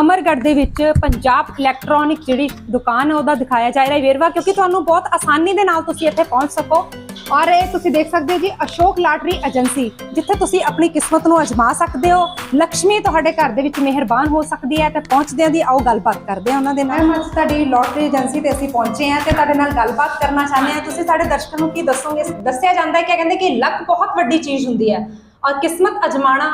ਅਮਰਗੜ੍ਹ ਦੇ ਵਿੱਚ ਪੰਜਾਬ ਇਲੈਕਟ੍ਰੋਨਿਕ ਜਿਹੜੀ ਦੁਕਾਨ ਹੈ, ਉਹਦਾ ਦਿਖਾਇਆ ਜਾ ਰਿਹਾ ਵੇਰਵਾ, ਕਿਉਂਕਿ ਤੁਹਾਨੂੰ ਬਹੁਤ ਆਸਾਨੀ ਦੇ ਨਾਲ ਤੁਸੀਂ ਇੱਥੇ ਪਹੁੰਚ ਸਕੋ। ਔਰ ਇਹ ਤੁਸੀਂ ਦੇਖ ਸਕਦੇ ਹੋ ਜੀ, ਅਸ਼ੋਕ ਲਾਟਰੀ ਏਜੰਸੀ, ਜਿੱਥੇ ਤੁਸੀਂ ਆਪਣੀ ਕਿਸਮਤ ਨੂੰ ਅਜਮਾ ਸਕਦੇ ਹੋ। ਲక్ష్ਮੀ ਤੁਹਾਡੇ ਘਰ ਦੇ ਵਿੱਚ ਮਿਹਰਬਾਨ ਹੋ ਸਕਦੀ ਹੈ ਤੇ ਪਹੁੰਚਦਿਆਂ ਦੀ ਆਓ ਗੱਲਬਾਤ ਕਰਦੇ ਹਾਂ ਉਹਨਾਂ ਦੇ ਨਾਲ। ਅੱਜ ਤੁਹਾਡੀ ਲਾਟਰੀ ਏਜੰਸੀ ਤੇ ਅਸੀਂ ਪਹੁੰਚੇ ਹਾਂ ਤੇ ਤੁਹਾਡੇ ਨਾਲ ਗੱਲਬਾਤ ਕਰਨਾ ਚਾਹੁੰਦੇ ਹਾਂ। ਤੁਸੀਂ ਸਾਡੇ ਦਰਸ਼ਕਾਂ ਨੂੰ ਕੀ ਦੱਸੋਗੇ? ਦੱਸਿਆ ਜਾਂਦਾ ਹੈ ਕਿ ਕਹਿੰਦੇ ਕਿ ਲੱਕ ਬਹੁਤ ਵੱਡੀ ਚੀਜ਼ ਹੁੰਦੀ ਹੈ। ਔਰ ਕਿਸਮਤ ਅਜਮਾਣਾ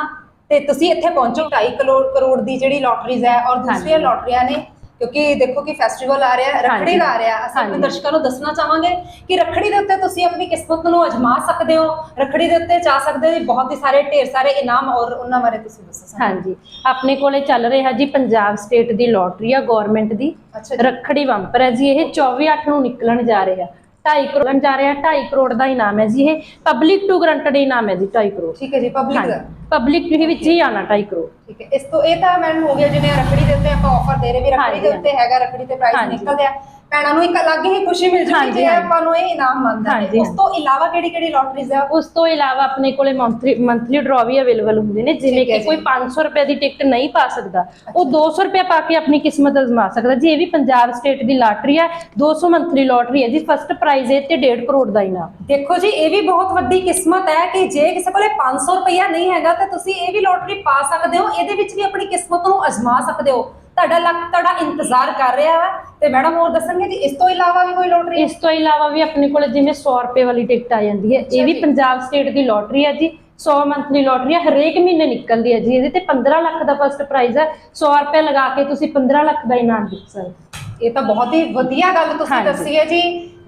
ਤੇ ਤੁਸੀਂ ਇੱਥੇ ਪਹੁੰਚੋ 2.5 ਕਰੋੜ ਕਰੋੜ ਦੀ ਜਿਹੜੀ ਲੋਟਰੀਜ਼ ਹੈ ਔਰ ਦੂਸਰੀਆਂ ਲੋਟਰੀਆਂ ਨੇ ਕਿਉਂਕਿ ਦੇਖੋ ਕਿ ਫੈਸਟੀਵਲ ਆ ਰਿਹਾ ਰੱਖੜੀ। ਦਾ ਆ ਰਿਹਾ ਅਸੀਂ ਆਪਣੇ। ਦਰਸ਼ਕਾਂ ਨੂੰ ਦੱਸਣਾ ਚਾਹਾਂਗੇ ਕਿ ਰੱਖੜੀ ਦੇ ਉੱਤੇ ਤੁਸੀਂ ਆਪਣੀ ਕਿਸਮਤ ਨੂੰ ਅਜਮਾ ਸਕਦੇ ਹੋ ਰੱਖੜੀ ਦੇ ਉੱਤੇ ਜਾ ਸਕਦੇ ਹੋ ਬਹੁਤ ਹੀ ਸਾਰੇ ਢੇਰ ਸਾਰੇ ਇਨਾਮ ਔਰ ਉਹਨਾਂ ਬਾਰੇ ਤੁਸੀਂ ਦੱਸੋ ਸਾਨੂੰ। ਹਾਂਜੀ ਆਪਣੇ ਕੋਲੇ ਚੱਲ ਰਿਹਾ ਜੀ ਪੰਜਾਬ ਸਟੇਟ ਦੀ ਲੋਟਰੀ ਆ ਗਵਰਨਮੈਂਟ ਦੀ। ਰੱਖੜੀ ਬੰਪਰ ਹੈ ਜੀ ਇਹ 24 8 ਨੂੰ ਨਿਕਲਣ ਜਾ ਰਿਹਾ 2.5 ਕਰੋੜ ਜਾ ਰਿਹਾ 2.5 ਕਰੋੜ ਦਾ ਇਨਾਮ ਹੈ ਜੀ ਇਹ। ਪਬਲਿਕ ਟੂ ਗਰੰਟਡ ਇਨਾਮ ਹੈ ਜੀ 2.5 ਕਰੋੜ। ਠੀਕ ਹੈ ਜੀ ਪਬਲਿਕ ਪਬਲਿਕ ਦੇ ਵਿੱਚ ਹੀ ਆਣਾ 2.5 ਕਰੋੜ। ਠੀਕ ਹੈ ਇਸ ਤੋਂ ਇਹ ਤਾਂ ਮੈਡਮ ਹੋ ਗਿਆ ਜਿਵੇਂ ਰੱਖੜੀ ਦੇ ਉੱਤੇ ਆਪਾਂ ਆਫਰ ਦੇ ਰਹੇ ਵੀ ਰੱਖੜੀ ਦੇ ਉੱਤੇ ਹੈਗਾ ਰੱਖੜੀ ਤੇ ਪ੍ਰਾਈਸ। ਨਿਕਲਦੇ। ਆ ਭੈਣਾਂ ਨੂੰ ਇੱਕ ਅਲੱਗ ਹੀ ਖੁਸ਼ੀ ਮਿਲ ਜੂਗੀ ਹਾਂਜੀ, ਜੇ ਹਾਂਜੀ। ਆਪਾਂ ਨੂੰ ਇਹ ਇਨਾਮ ਮੰਨਦਾ ਹੈ। ਹਾਂਜੀ, ਉਸ ਤੋਂ ਇਲਾਵਾ ਕਿਹੜੀ ਕਿਹੜੀ ਲੋਟਰੀਜ਼ ਆ? ਉਸ ਤੋਂ ਇਲਾਵਾ ਆਪਣੇ ਕੋਲੇ ਮੰਥਲੀ ਮੰਥਲੀ ਡਰਾ ਵੀ ਅਵੇਲੇਬਲ ਹੁੰਦੇ ਨੇ ਜਿਵੇਂ ਠੀਕ ਹੈ ਕਿ ਕੋਈ ਜੀ। 500 ਰੁਪਏ ਦੀ ਟਿਕਟ ਨਹੀਂ ਪਾ ਸਕਦਾ ਉਹ 200 ਰੁਪਏ ਪਾ ਕੇ ਆਪਣੀ ਕਿਸਮਤ ਅਜ਼ਮਾ ਸਕਦਾ। ਜੀ ਇਹ ਵੀ ਪੰਜਾਬ ਸਟੇਟ ਦੀ ਲਾਟਰੀ ਹੈ 200 ਮੰਥਲੀ ਲੋਟਰੀ ਹੈ ਜੀ ਫਸਟ ਪ੍ਰਾਈਜ਼ ਹੈ ਤੇ 1.5 ਕਰੋੜ ਦਾ ਇਨਾਮ ਦੇਖੋ ਜੀ ਇਹ ਵੀ ਬਹੁਤ ਵੱਡੀ ਕਿਸਮਤ ਹੈ ਕਿ ਜੇ ਕਿਸੇ ਕੋਲੇ 500 ਰੁਪਇਆ ਨਹੀਂ ਹੈਗਾ ਤਾਂ ਤੁਸੀਂ ਇਹ ਵੀ ਲੋਟਰੀ ਪਾ ਸਕਦੇ ਹੋ ਇਹਦੇ ਵਿੱਚ ਵੀ ਆਪਣੀ ਕਿਸਮਤ ਨੂੰ ਅਜ਼ਮਾ ਸਕਦੇ ਹੋ। ਤੁਹਾਡਾ ਲੱਕ ਤੁਹਾਡਾ ਇੰਤਜ਼ਾਰ ਕਰ ਰਿਹਾ ਹੈ ਤੇ ਮੈਡਮ ਹੋਰ ਦੱਸਣਗੇ ਜੀ ਇਸ ਤੋਂ ਇਲਾਵਾ ਵੀ ਕੋਈ ਲੋਟਰੀ ਇਸ ਤੋਂ ਇਲਾਵਾ ਵੀ ਆਪਣੇ ਕੋਲ ਜਿਵੇਂ 100 ਰੁਪਏ ਵਾਲੀ ਟਿਕਟ ਆ ਜਾਂਦੀ ਹੈ ਇਹ ਵੀ। ਪੰਜਾਬ ਸਟੇਟ ਦੀ ਲੋਟਰੀ ਹੈ ਜੀ 100 ਮੰਥਲੀ ਲੋਟਰੀ ਹੈ ਹਰੇਕ ਮਹੀਨੇ ਨਿਕਲਦੀ ਹੈ ਜੀ ਇਹਦੇ ਤੇ 15 ਲੱਖ ਦਾ ਫਸਟ ਪ੍ਰਾਈਜ਼ ਹੈ 100 ਰੁਪਏ ਲਗਾ ਕੇ ਤੁਸੀਂ 15 ਲੱਖ ਦਾ ਇਨਾਮ ਜਿੱਤ ਸਕਦੇ। ਇਹ ਤਾਂ ਬਹੁਤ ਹੀ ਵਧੀਆ ਗੱਲ ਤੁਸੀਂ। ਦੱਸੀ ਹੈ ਜੀ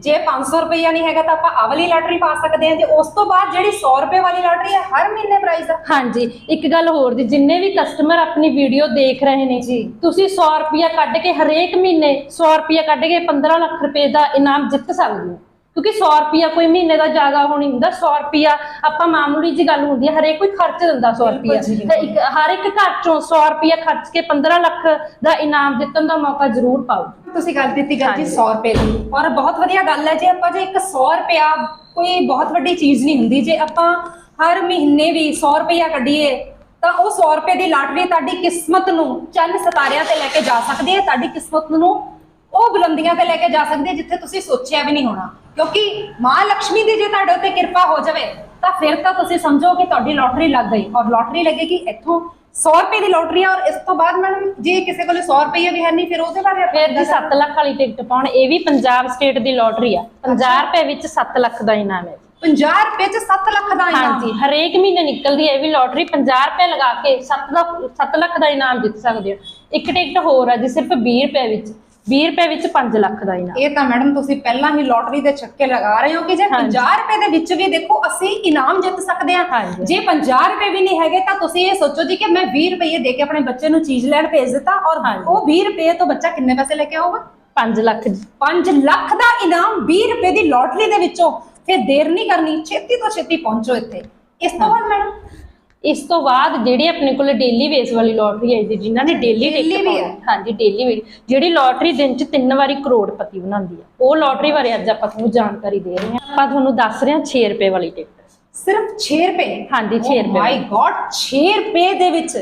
ਜੇ 500 ਰੁਪਇਆ ਨਹੀਂ ਹੈਗਾ ਤਾਂ ਆਪਾਂ ਆਹ ਵਾਲੀ ਲਾਟਰੀ ਪਾ ਸਕਦੇ ਹਾਂ ਜੇ ਉਸ ਤੋਂ ਬਾਅਦ ਜਿਹੜੀ 100 ਰੁਪਏ ਵਾਲੀ ਲਾਟਰੀ ਹੈ ਹਰ ਮਹੀਨੇ ਪ੍ਰਾਈਸ ਆ ਹਾਂਜੀ, ਇੱਕ ਗੱਲ ਹੋਰ ਜੀ, ਜਿੰਨੇ ਵੀ ਕਸਟਮਰ ਆਪਣੀ ਵੀਡੀਓ ਦੇਖ ਰਹੇ ਨੇ ਜੀ। ਤੁਸੀਂ 100 ਰੁਪਿਆ ਕੱਢ ਕੇ ਹਰੇਕ ਮਹੀਨੇ 100 ਰੁਪਿਆ ਕੱਢ ਕੇ 15 ਲੱਖ ਰੁਪਏ ਦਾ ਇਨਾਮ ਜਿੱਤ ਸਕਦੇ ਹੋ ਕਿਉਂਕਿ 100 ਰੁਪਿਆ ਕੋਈ ਮਹੀਨੇ ਦਾ ਜ਼ਿਆਦਾ ਹੋਣੀ ਹੁੰਦਾ 100 ਰੁਪਿਆ ਆਪਾਂ ਮਾਮੂਲੀ ਜੀ ਗੱਲ ਹੁੰਦੀ ਹੈ ਹਰੇਕ ਕੋਈ ਖਰਚ ਦਿੰਦਾ 100 ਬਿਲਕੁਲ ਰੁਪਿਆ ਤੇ ਇੱਕ ਹਰ ਇੱਕ ਘਰ ਚੋਂ 100 ਰੁਪਿਆ ਖਰਚ ਕੇ 15 ਲੱਖ ਦਾ ਇਨਾਮ ਜਿੱਤਣ ਦਾ ਮੌਕਾ ਜ਼ਰੂਰ ਪਾਓ। ਤੁਸੀਂ ਗੱਲ ਦਿੱਤੀ ਗੱਲ ਜੀ ਹਾਂਜੀ। 100 ਰੁਪਏ ਦੀ। ਔਰ ਬਹੁਤ ਵਧੀਆ ਗੱਲ ਹੈ ਜੇ ਆਪਾਂ ਜੇ ਇੱਕ 100 ਰੁਪਇਆ ਕੋਈ ਬਹੁਤ ਵੱਡੀ ਚੀਜ਼ ਨਹੀਂ ਹੁੰਦੀ ਜੇ ਆਪਾਂ ਹਰ ਮਹੀਨੇ ਵੀ 100 ਰੁਪਇਆ ਕੱਢੀਏ ਤਾਂ ਉਹ 100 ਰੁਪਏ ਦੀ ਲਾਟਰੀ ਤੁਹਾਡੀ ਕਿਸਮਤ ਨੂੰ ਚੰਨ ਸਿਤਾਰਿਆਂ ਤੇ ਲੈ ਕੇ ਜਾ ਸਕਦੀ ਹੈ ਤੁਹਾਡੀ ਕਿਸਮਤ ਨੂੰ ਉਹ ਬੁਲੰਦੀਆਂ ਤੇ ਲੈ ਕੇ ਜਾ ਸਕਦੀ ਹੈ ਜਿੱਥੇ ਤੁਸੀਂ ਸੋਚਿਆ ਵੀ ਨਹੀਂ ਹੋਣਾ। ਕਿਉਂਕਿ ਮਾਂ ਲక్ష్ਮੀ ਦੀ ਜੇ ਤੁਹਾਡੇ ਉੱਤੇ ਕਿਰਪਾ ਹੋ ਜਾਵੇ ਤਾਂ ਫਿਰ ਤਾਂ ਤੁਸੀਂ ਸਮਝੋ ਕਿ ਤੁਹਾਡੀ ਲਾਟਰੀ ਲੱਗ ਗਈ। ਔਰ ਲਾਟਰੀ ਲੱਗੇਗੀ ਇੱਥੋਂ 100 ਰੁਪਏ ਦੀ ਲਾਟਰੀ ਹੈ ਔਰ ਇਸ ਤੋਂ ਬਾਅਦ ਮੈਡਮ ਜੇ ਕਿਸੇ ਕੋਲੇ 100 ਰੁਪਏ ਵੀ ਹੈ ਨਹੀਂ ਫਿਰ ਉਹਦੇ ਬਾਰੇ ਫਿਰ ਜੀ ਕਿੱਦਾਂ 7 ਲੱਖ ਵਾਲੀ ਟਿਕਟ ਪਾਉਣ ਇਹ ਵੀ ਪੰਜਾਬ ਸਟੇਟ ਦੀ ਲੋਟਰੀ ਆ। 50 ਰੁਪਏ ਵਿੱਚ 7 ਲੱਖ ਦਾ ਇਨਾਮ ਹੈ। 50 ਰੁਪਏ ਚ 7 ਲੱਖ ਦਾ ਇਨਾਮ ਹਾਂਜੀ ਹਰੇਕ ਮਹੀਨੇ ਨਿਕਲਦੀ ਹੈ ਇਹ ਵੀ ਲੋਟਰੀ 50 ਰੁਪਏ ਲਗਾ ਕੇ 7 ਲੱਖ 7 ਲੱਖ ਦਾ ਇਨਾਮ ਜਿੱਤ ਸਕਦੇ ਹੋ। ਇੱਕ ਟਿਕਟ ਹੋਰ ਹੈ ਜੀ ਸਿਰਫ 20 ਰੁਪਏ ਵਿੱਚ। 20 ਰੁਪਏ ਵਿੱਚ 5 ਲੱਖ ਦਾ ਇਨਾਮ ਇਹ ਤਾਂ ਮੈਡਮ ਤੁਸੀਂ ਪਹਿਲਾਂ ਹੀ ਲੋਟਰੀ ਦੇ ਛੱਕੇ ਲਗਾ ਰਹੇ ਹੋ ਕਿ ਜੇ ਹਾਂਜੀ। 50 ਰੁਪਏ ਦੇ ਵਿੱਚ ਵੀ ਦੇਖੋ ਅਸੀਂ ਇਨਾਮ ਜਿੱਤ ਸਕਦੇ ਹਾਂ। ਜੇ 50 ਰੁਪਏ ਵੀ ਨਹੀਂ ਹੈਗੇ ਤਾਂ ਤੁਸੀਂ ਇਹ ਸੋਚੋ ਜੀ ਕਿ ਮੈਂ 20 ਰੁਪਏ ਦੇ ਕੇ ਆਪਣੇ ਬੱਚੇ ਨੂੰ ਚੀਜ਼ ਲੈਣ ਭੇਜ ਦਿੱਤਾ ਔਰ। ਉਹ 20 ਰੁਪਏ ਤੋਂ ਬੱਚਾ ਕਿੰਨੇ ਪੈਸੇ ਲੈ ਕੇ ਆਊਗਾ 5 ਲੱਖ ਜੀ 5 ਲੱਖ ਦਾ ਇਨਾਮ 20 ਰੁਪਏ ਦੀ ਲੋਟਰੀ ਦੇ ਵਿੱਚੋਂ ਫਿਰ ਦੇਰ ਨਹੀਂ ਕਰਨੀ ਛੇਤੀ ਤੋਂ ਛੇਤੀ ਪਹੁੰਚੋ ਇੱਥੇ ਇਸ ਤੋਂ ਬਾਅਦ ਮੈਡਮ ਇਸ ਤੋਂ ਬਾਅਦ ਜਿਹੜੀ ਆਪਣੇ ਕੋਲ ਡੇਲੀ ਬੇਸ ਵਾਲੀ ਲੋਟਰੀ ਹੈ ਜੀ ਜਿਨ੍ਹਾਂ ਨੇ ਡੇਲੀ Daily ਵੀ ਹਾਂਜੀ ਡੇਲੀ ਵੀ। ਜਿਹੜੀ ਲੋਟਰੀ ਦਿਨ ਚ ਤਿੰਨ ਵਾਰੀ ਕਰੋੜਪਤੀ ਬਣਾਉਂਦੀ ਹੈ ਉਹ ਲੋਟਰੀ ਬਾਰੇ ਅੱਜ ਆਪਾਂ ਤੁਹਾਨੂੰ ਜਾਣਕਾਰੀ ਦੇ ਰਹੇ ਹਾਂ। ਆਪਾਂ ਤੁਹਾਨੂੰ ਦੱਸ ਰਹੇ ਹਾਂ 6 ਰੁਪਏ ਵਾਲੀ ਟਿਕਟ ਸਿਰਫ 6 ਰੁਪਏ? ਹਾਂਜੀ 6 ਰੁਪਏ ਮਾਈ ਗॉड 6 ਰੁਪਏ ਦੇ ਵਿੱਚ?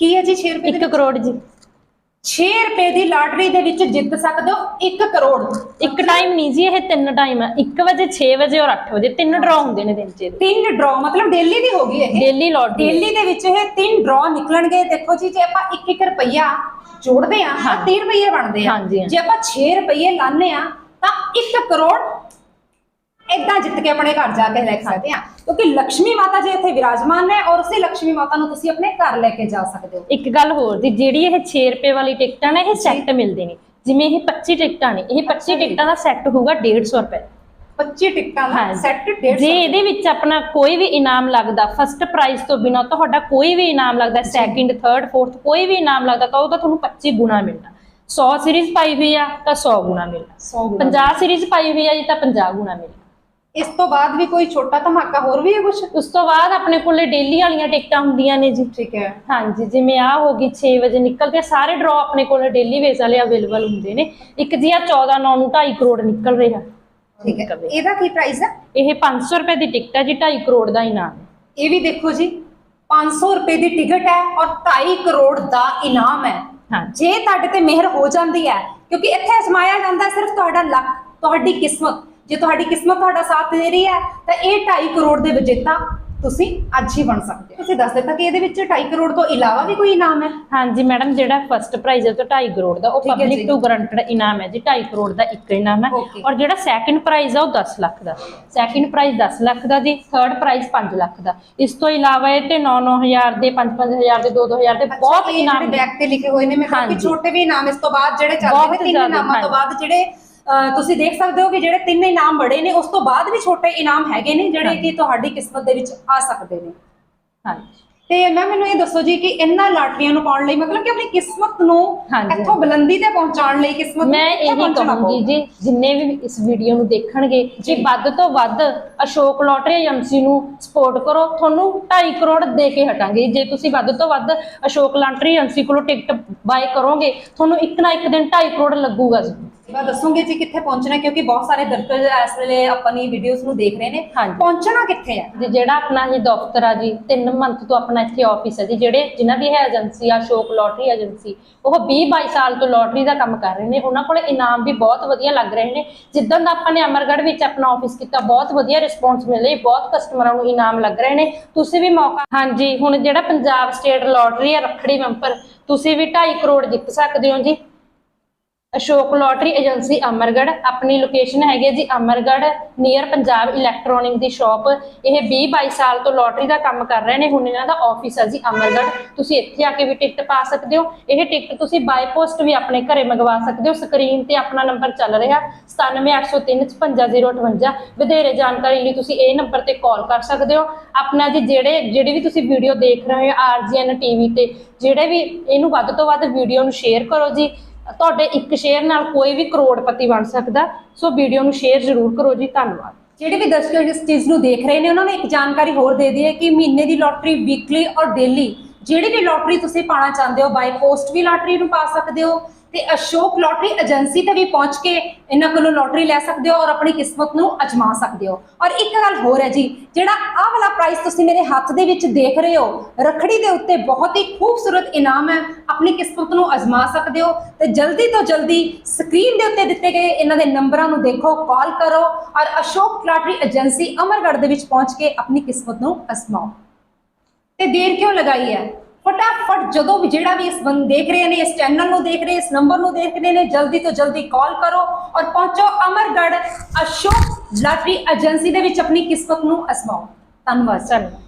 ਕੀ ਹੈ ਜੀ 6 ਰੁਪਏ ਦੇ 1 ਕਰੋੜ ਜੀ। 6 ਰੁਪਏ ਦੀ ਲਾਟਰੀ ਦੇ ਵਿੱਚ ਜਿੱਤ ਸਕਦੇ ਹੋ 1 ਕਰੋੜ। ਇੱਕ ਟਾਈਮ ਨਹੀਂ ਜੀ ਇਹ ਤਿੰਨ ਟਾਈਮ ਹੈ 1 ਵਜੇ 6 ਵਜੇ ਔਰ 8 ਵਜੇ ਤਿੰਨ ਡਰਾ ਹੁੰਦੇ ਨੇ ਦਿਨ ਚ ਤਿੰਨ ਡਰਾ ਮਤਲਬ ਡੇਲੀ ਦੀ ਹੋਗੀ ਇਹ। ਡੇਲੀ ਲੋਟਰੀ ਡੇਲੀ ਦੇ ਵਿੱਚ ਇਹ ਤਿੰਨ ਡਰਾ ਨਿਕਲਣਗੇ। ਦੇਖੋ ਜੀ ਜੇ ਆਪਾਂ 1-1 ਰੁਪਈਆ ਜੋੜਦੇ ਆ ਤਾਂ 30 ਰੁਪਏ ਬਣਦੇ ਆ। ਜੇ ਆਪਾਂ 6 ਰੁਪਏ ਲਾਣੇ ਆ ਤਾਂ 1 ਕਰੋੜ ਇਦਾਂ ਜਿੱਤ ਕੇ ਆਪਣੇ ਘਰ ਜਾ ਕੇ ਲੈ ਸਕਦੇ ਆ ਕਿਉਂਕਿ ਲక్ష్ਮੀ ਮਾਤਾ ਜੀ ਇੱਥੇ ਵਿਰਾਜਮਾਨ ਹੈ ਔਰ ਉਸੇ ਲక్ష్ਮੀ ਮਾਤਾ ਨੂੰ ਤੁਸੀਂ ਆਪਣੇ ਘਰ ਲੈ ਕੇ ਜਾ ਸਕਦੇ ਹੋ। ਇੱਕ ਗੱਲ ਹੋਰ ਦੀ ਜਿਹੜੀ ਇਹ 6 ਰੁਪਏ ਵਾਲੀ ਟਿਕਟਾਂ ਨੇ ਇਹ ਸੈੱਟ ਮਿਲਦੇ ਨੇ। ਜਿਵੇਂ ਇਹ 25 ਟਿਕਟਾਂ ਨੇ ਇਹ 25 ਟਿਕਟਾਂ ਦਾ ਸੈੱਟ ਹੋਊਗਾ 150 ਰੁਪਏ। 25 ਟਿਕਟਾਂ ਦਾ ਸੈੱਟ 150 ਜੇ ਇਹਦੇ ਵਿੱਚ ਆਪਣਾ ਕੋਈ ਵੀ ਇਨਾਮ ਲੱਗਦਾ ਫਸਟ ਪ੍ਰਾਈਜ਼ ਤੋਂ ਬਿਨਾ ਤੁਹਾਡਾ ਕੋਈ ਵੀ ਇਨਾਮ ਲੱਗਦਾ ਸੈਕਿੰਡ ਥਰਡ ਫੋਰਥ ਕੋਈ ਵੀ ਇਨਾਮ ਲੱਗਦਾ ਤਾਂ ਉਹਦਾ ਤੁਹਾਨੂੰ 25 ਗੁਣਾ ਮਿਲਦਾ 100 ਸੀਰੀਜ਼ ਪਾਈ ਹੋਈ ਆ ਤਾਂ 100 ਗੁਣਾ ਮਿਲਦਾ 50 ਸੀਰੀਜ਼ ਪਾਈ ਹੋਈ ਆ ਜੀ ਤਾਂ 50 ਗੁਣਾ ਮਿਲਦਾ ਇਸ ਤੋਂ ਬਾਅਦ ਵੀ ਕੋਈ ਛੋਟਾ ਧਮਾਕਾ ਹੋਰ ਵੀ ਹੈ ਕੁਝ ਉਸ ਤੋਂ ਬਾਅਦ ਆਪਣੇ ਕੋਲੇ ਡੇਲੀ ਵਾਲੀਆਂ ਟਿਕਟਾਂ ਹੁੰਦੀਆਂ ਨੇ ਜੀ। ਠੀਕ ਹੈ। ਹਾਂਜੀ ਜਿਵੇਂ ਆ ਹੋ ਗਈ 6 ਵਜੇ ਨਿਕਲਦੇ ਆ, ਸਾਰੇ ਡਰਾ ਆਪਣੇ ਕੋਲ ਡੇਲੀ ਵੇਸ ਵਾਲੇ ਅਵੇਲੇਬਲ ਹੁੰਦੇ ਨੇ। ਇੱਕ ਜੀ ਆ 14 9 ਨੂੰ 2.5 ਕਰੋੜ ਨਿਕਲ ਰਿਹਾ। ਠੀਕ ਹੈ। ਇਹਦਾ ਕੀ ਪ੍ਰਾਈਸ ਹੈ? ਇਹ 500 ਰੁਪਏ ਦੀ ਟਿਕਟ ਹੈ ਜੀ 2.5 ਕਰੋੜ ਦਾ ਇਨਾਮ ਹੈ। ਇਹ ਵੀ ਦੇਖੋ ਜੀ 500 ਰੁਪਏ ਦੀ ਟਿਕਟ ਹੈ ਔਰ 2.5 ਕਰੋੜ ਦਾ ਇਨਾਮ ਹੈ। ਹਾਂ ਜੇ ਤੁਹਾਡੇ ਤੇ ਮਿਹਰ ਹੋ ਜਾਂਦੀ ਹੈ ਕਿਉਂਕਿ ਇੱਥੇ ਅਜ਼ਮਾਇਆ ਜਾਂਦਾ ਹੈ ਸਿਰਫ ਤੁਹਾਡਾ ਲੱਕ ਤੁਹਾਡੀ ਕਿਸਮਤ। ਜੇ ਤੁਹਾਡੀ ਕਿਸਮਤ ਤੁਹਾਡਾ ਸਾਥ ਦੇ ਰਹੀ ਹੈ ਤਾਂ ਇਹ 2.5 ਕਰੋੜ ਦੇ ਵਿਜੇਤਾ ਤੁਸੀਂ ਅੱਜ ਹੀ ਬਣ ਸਕਦੇ ਹੋ ਤੁਸੀਂ ਦੱਸ ਦਿੱਤਾ ਕਿ ਇਹਦੇ ਵਿੱਚ 2.5 ਕਰੋੜ ਤੋਂ ਇਲਾਵਾ ਵੀ ਕੋਈ ਇਨਾਮ ਹੈ ਹਾਂਜੀ ਮੈਡਮ ਜਿਹੜਾ ਫਰਸਟ ਪ੍ਰਾਈਜ਼ ਹੈ ਉਹ ਤਾਂ 2.5 ਕਰੋੜ ਦਾ ਉਹ ਪਬਲਿਕ। ਟੂ ਗਰੰਟਡ ਇਨਾਮ ਹੈ ਜੀ 2.5 ਕਰੋੜ ਦਾ ਇੱਕ ਇਨਾਮ ਹੈ. ਔਰ ਜਿਹੜਾ ਸੈਕਿੰਡ ਪ੍ਰਾਈਜ਼ ਹੈ ਉਹ 10 ਲੱਖ ਦਾ ਸੈਕਿੰਡ ਪ੍ਰਾਈਜ਼ 10 ਲੱਖ ਦਾ ਜੀ ਥਰਡ ਪ੍ਰਾਈਜ਼ 5 ਲੱਖ ਦਾ ਇਸ ਤੋਂ ਇਲਾਵਾ ਇਹ ਤੇ 9-9000 ਦੇ 5-5000 ਦੇ 2-2000 ਦੇ ਬਹੁਤ ਇਨਾਮ ਬੈਕ ਤੇ ਲਿਖੇ ਹੋਏ ਨੇ ਮੈਂ ਕਿਹਾ ਕਿ ਹਾਂਜੀ। ਛੋਟੇ ਵੀ ਇਨਾਮ ਇਸ ਤੋਂ ਬਾਅਦ ਜਿਹੜੇ ਚੱਲਦੇ ਨੇ ਤਿੰਨ ਇਨਾਮਾਂ ਤੋਂ। ਬਾਅਦ ਜਿਹੜੇ ਤੁਸੀਂ ਦੇਖ ਸਕਦੇ ਹੋ ਕਿ ਜਿਹੜੇ ਤਿੰਨ ਇਨਾਮ ਬੜੇ ਨੇ ਉਸ ਤੋਂ ਬਾਅਦ ਵੀ ਛੋਟੇ ਇਨਾਮ ਹੈਗੇ ਨੇ ਜਿਹੜੇ। ਕਿ ਤੁਹਾਡੀ ਕਿਸਮਤ ਦੇ ਵਿੱਚ ਆ ਸਕਦੇ ਨੇ ਹਾਂਜੀ ਤੇ ਮੈਂ ਮੈਨੂੰ ਇਹ ਦੱਸੋ ਜੀ ਕਿ ਇਹਨਾਂ ਲਾਟਰੀਆਂ ਨੂੰ ਪਾਉਣ ਲਈ ਮਤਲਬ ਕਿ ਆਪਣੀ ਕਿਸਮਤ ਨੂੰ। ਇੱਥੋਂ ਬੁਲੰਦੀ ਤੇ ਪਹੁੰਚਾਉਣ ਲਈ ਕਿਸਮਤ ਮੈਂ ਇਹੀ ਕਹੂੰਗੀ? ਜੀ ਜਿੰਨੇ ਵੀ ਇਸ ਵੀਡੀਓ ਨੂੰ ਦੇਖਣਗੇ ਜੀ। ਕਿ ਵੱਧ ਤੋਂ ਵੱਧ ਅਸ਼ੋਕ ਲੋਟਰੀ ਏਜੰਸੀ ਨੂੰ ਸਪੋਰਟ ਕਰੋ ਤੁਹਾਨੂੰ 2.5 ਕਰੋੜ ਦੇ ਕੇ ਹਟਾਂਗੇ ਜੇ ਤੁਸੀਂ ਵੱਧ ਤੋਂ ਵੱਧ ਅਸ਼ੋਕ ਲੋਟਰੀ ਏਜੰਸੀ ਕੋਲੋਂ ਟਿਕਟ ਬਾਏ ਕਰੋਗੇ ਤੁਹਾਨੂੰ ਇੱਕ ਨਾ ਇੱਕ ਦਿਨ 2.5 ਕਰੋੜ ਲੱਗੂਗਾ ਜੀ ਮੈਂ ਦੱਸੂਗੀ ਜੀ ਕਿੱਥੇ ਪਹੁੰਚਣਾ ਕਿਉਂਕਿ ਬਹੁਤ ਸਾਰੇ ਦਰਸ਼ਕ ਇਸ ਵੇਲੇ ਆਪਣੀ ਵੀਡੀਓਜ਼ ਨੂੰ ਦੇਖ ਰਹੇ ਨੇ। ਹਾਂਜੀ। ਪਹੁੰਚਣਾ ਕਿੱਥੇ ਹੈ ਜੀ ਜਿਹੜਾ ਆਪਣਾ ਇਹ ਦਫ਼ਤਰ ਆ ਜੀ 3 ਮੰਥ ਤੋਂ ਆਪਣਾ ਇੱਥੇ ਆਫਿਸ ਹੈ ਜੀ ਜਿਹੜੇ ਜਿਨ੍ਹਾਂ ਦੀ ਹੈ ਏਜੰਸੀ ਆ ਅਸ਼ੋਕ ਲੋਟਰੀ ਏਜੰਸੀ ਉਹ 20 22 ਸਾਲ ਤੋਂ ਲੋਟਰੀ ਦਾ ਕੰਮ ਕਰ ਰਹੇ ਨੇ। ਉਹਨਾਂ ਕੋਲ ਇਨਾਮ ਵੀ ਬਹੁਤ ਵਧੀਆ ਲੱਗ ਰਹੇ ਨੇ। ਜਿੱਦਾਂ ਦਾ ਆਪਾਂ ਨੇ ਅਮਰਗੜ੍ਹ ਵਿੱਚ ਆਪਣਾ ਆਫਿਸ ਕੀਤਾ ਬਹੁਤ ਵਧੀਆ ਰਿਸਪੌਂਸ ਮਿਲ ਬਹੁਤ ਕਸਟਮਰਾਂ ਨੂੰ ਇਨਾਮ ਲੱਗ ਰਹੇ ਨੇ। ਤੁਸੀਂ ਵੀ ਮੌਕਾ ਹਾਂਜੀ ਹੁਣ ਜਿਹੜਾ ਪੰਜਾਬ ਸਟੇਟ ਲੋਟਰੀ ਹੈ ਰੱਖੜੀ ਬੰਪਰ ਤੁਸੀਂ ਵੀ 2.5 ਕਰੋੜ ਜਿੱਤ ਸਕਦੇ ਹੋ ਜੀ। Ashok lottery agency Amargarh. ਆਪਣੀ ਲੋਕੇਸ਼ਨ ਹੈਗੀ ਹੈ ਜੀ ਅਮਰਗੜ੍ਹ ਨੀਅਰ ਪੰਜਾਬ ਇਲੈਕਟ੍ਰੋਨਿਕ ਦੀ ਸ਼ਾਪ ਇਹ 20 22 ਸਾਲ ਤੋਂ ਲੋਟਰੀ ਦਾ ਕੰਮ ਕਰ ਰਹੇ ਨੇ। ਹੁਣ ਇਹਨਾਂ ਦਾ ਆਫਿਸ ਹੈ ਜੀ ਅਮਰਗੜ੍ਹ। ਤੁਸੀਂ ਇੱਥੇ ਆ ਕੇ ਵੀ ਟਿਕਟ ਪਾ ਸਕਦੇ ਹੋ। ਇਹ ਟਿਕਟ ਤੁਸੀਂ ਬਾਈ ਪੋਸਟ ਵੀ ਆਪਣੇ ਘਰੇ ਮੰਗਵਾ ਸਕਦੇ ਹੋ। ਸਕਰੀਨ ਤੇ ਆਪਣਾ ਨੰਬਰ ਚੱਲ ਰਿਹਾ 9780355058 ਵਧੇਰੇ ਜਾਣਕਾਰੀ ਲਈ ਤੁਸੀਂ ਇਹ ਨੰਬਰ ਤੇ ਕਾਲ ਕਰ ਸਕਦੇ ਹੋ। ਆਪਣਾ ਜੀ ਜਿਹੜੇ, ਜਿਹੜੀ ਵੀ ਤੁਸੀਂ ਵੀਡੀਓ ਦੇਖ ਰਹੇ ਹੋ ਆਰਜੀਐਨ ਟੀਵੀ ਤੇ, ਜਿਹੜੇ ਵੀ ਇਹਨੂੰ ਵੱਧ ਤੋਂ ਵੱਧ ਵੀਡੀਓ ਨੂੰ ਸ਼ੇਅਰ ਕਰੋ ਜੀ। ਤੁਹਾਡੇ ਇੱਕ ਸ਼ੇਅਰ ਨਾਲ ਕੋਈ ਵੀ ਕਰੋੜਪਤੀ ਬਣ ਸਕਦਾ, ਸੋ ਵੀਡੀਓ ਨੂੰ ਸ਼ੇਅਰ ਜ਼ਰੂਰ ਕਰੋ ਜੀ, ਧੰਨਵਾਦ। ਜਿਹੜੇ ਵੀ ਦਰਸ਼ਕ ਇਸ ਚੀਜ਼ ਨੂੰ ਦੇਖ ਰਹੇ ਨੇ, ਉਹਨਾਂ ਨੂੰ ਇੱਕ ਜਾਣਕਾਰੀ ਹੋਰ ਦੇ ਦਈਏ ਕਿ ਮਹੀਨੇ ਦੀ ਲੋਟਰੀ ਵੀਕਲੀ ਔਰ ਡੇਲੀ ਜਿਹੜੀ ਵੀ ਲੋਟਰੀ ਤੁਸੀਂ ਪਾਣਾ ਚਾਹੁੰਦੇ ਹੋ ਬਾਈ ਪੋਸਟ ਵੀ ਲੋਟਰੀ ਨੂੰ ਪਾ ਸਕਦੇ ਹੋ ਤੇ ਅਸ਼ੋਕ ਲੋਟਰੀ ਏਜੰਸੀ ਤੇ ਵੀ ਪਹੁੰਚ ਕੇ ਇਹਨਾਂ ਕੋਲੋਂ ਲੋਟਰੀ ਲੈ ਸਕਦੇ ਹੋ ਔਰ ਆਪਣੀ ਕਿਸਮਤ ਨੂੰ ਅਜਮਾ ਸਕਦੇ ਹੋ। ਔਰ ਇੱਕ ਗੱਲ ਹੋਰ ਹੈ ਜੀ, ਜਿਹੜਾ ਆਹ ਵਾਲਾ ਪ੍ਰਾਈਸ ਤੁਸੀਂ ਮੇਰੇ ਹੱਥ ਦੇ ਵਿੱਚ ਦੇਖ ਰਹੇ ਹੋ, ਰਖੜੀ ਦੇ ਉੱਤੇ ਬਹੁਤ ਹੀ ਖੂਬਸੂਰਤ ਇਨਾਮ ਹੈ, ਆਪਣੀ ਕਿਸਮਤ ਨੂੰ ਅਜਮਾ ਸਕਦੇ ਹੋ ਤੇ ਜਲਦੀ ਤੋਂ ਜਲਦੀ ਸਕਰੀਨ ਦੇ ਉੱਤੇ ਦਿੱਤੇ ਗਏ ਇਹਨਾਂ ਦੇ ਨੰਬਰਾਂ ਨੂੰ ਦੇਖੋ ਕਾਲ ਕਰੋ ਔਰ ਅਸ਼ੋਕ ਲਾਟਰੀ ਏਜੰਸੀ ਅਮਰਗੜ੍ਹ ਦੇ ਵਿੱਚ ਪਹੁੰਚ ਕੇ ਆਪਣੀ ਕਿਸਮਤ ਨੂੰ ਅਜ਼ਮਾਓ। ਤੇ ਦੇਰ ਕਿਉਂ ਲਗਾਈ ਹੈ? ਫਟਾਫਟ ਜਦੋਂ ਵੀ ਜਿਹੜਾ ਵੀ ਇਸ ਬੰਦ ਦੇਖ ਰਹੇ ਨੇ, ਇਸ ਚੈਨਲ ਨੂੰ ਦੇਖ ਰਹੇ, ਇਸ ਨੰਬਰ ਨੂੰ ਦੇਖ ਰਹੇ ਨੇ, ਜਲਦੀ ਤੋਂ ਜਲਦੀ ਕਾਲ ਕਰੋ ਔਰ ਪਹੁੰਚੋ ਅਮਰਗੜ੍ਹ ਅਸ਼ੋਕ ਲਾਟਰੀ ਏਜੰਸੀ ਦੇ ਵਿੱਚ ਆਪਣੀ ਕਿਸਮਤ ਨੂੰ ਅਸਮਾਓ ਧੰਨਵਾਦ। ਧੰਨਵਾਦ।